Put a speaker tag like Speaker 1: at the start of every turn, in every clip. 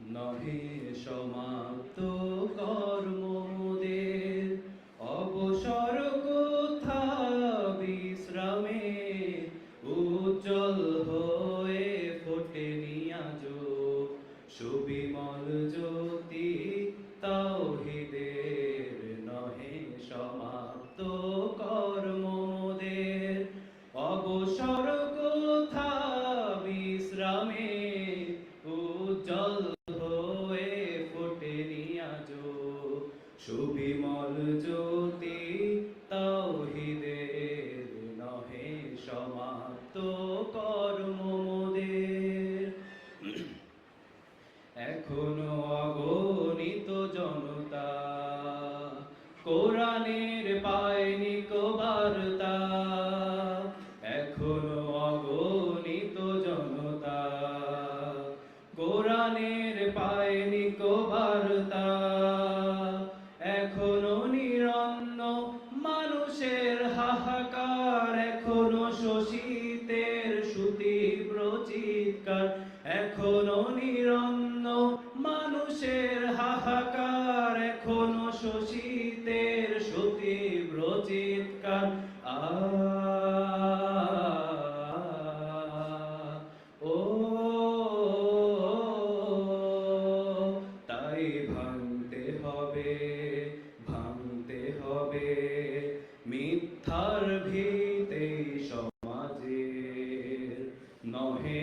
Speaker 1: নহে সমাপ্ত কর্মদের অবসর কোথা বিশ্রামে? উজ্জ্বল হয়ে ফোটে নিয়াজ সুবিমল জ্যোতি তাওহিদের নহে সমাপ্ত কর্মদের অবসর সুবিমল জ্যোতি নিরন্ন মানুষের হাহাকার এখনও শোষিতের সুতীব্র চিৎকার। ও, তাই ভাঙতে হবে ভাঙতে হবে মিথ্যার ভিতে সমাজের নহে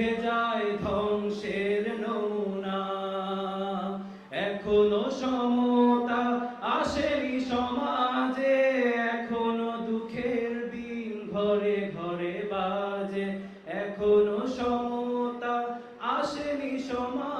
Speaker 1: রেখে যায় ধ্বংসের নমুনা। এখনও সমতা আসেনি সমাজে, এখনও দুঃখের দিন ঘরে ঘরে বাজে। এখনও সমতা আসেনি সমাজে।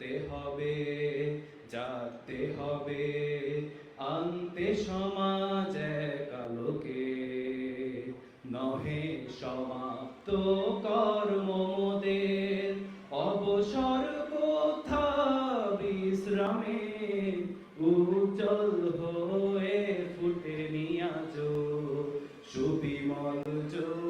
Speaker 1: জাগতে হবে জাগতে হবে। আনতে সমাজ এক নহে সমাপ্ত কর্মদের অবসর কোথা বিশ্রামে? উজ্জ্বল হয়ে ফুটে নিয়াজ, সুবিমল জ্যোতি।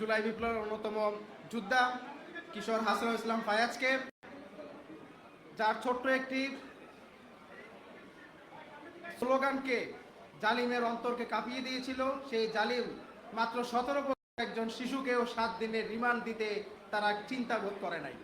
Speaker 2: জুলাই বিপ্লবের অন্যতম যোদ্ধা কিশোর হাসান ইসলাম ফায়াজকে, যার ছোট্ট একটি স্লোগানকে জালিমের অন্তরকে কাঁপিয়ে দিয়েছিল। সেই জালিম মাত্র সতেরো একজন শিশুকেও সাত দিনের রিমান্ড দিতে তারা চিন্তা বোধ করে নাই।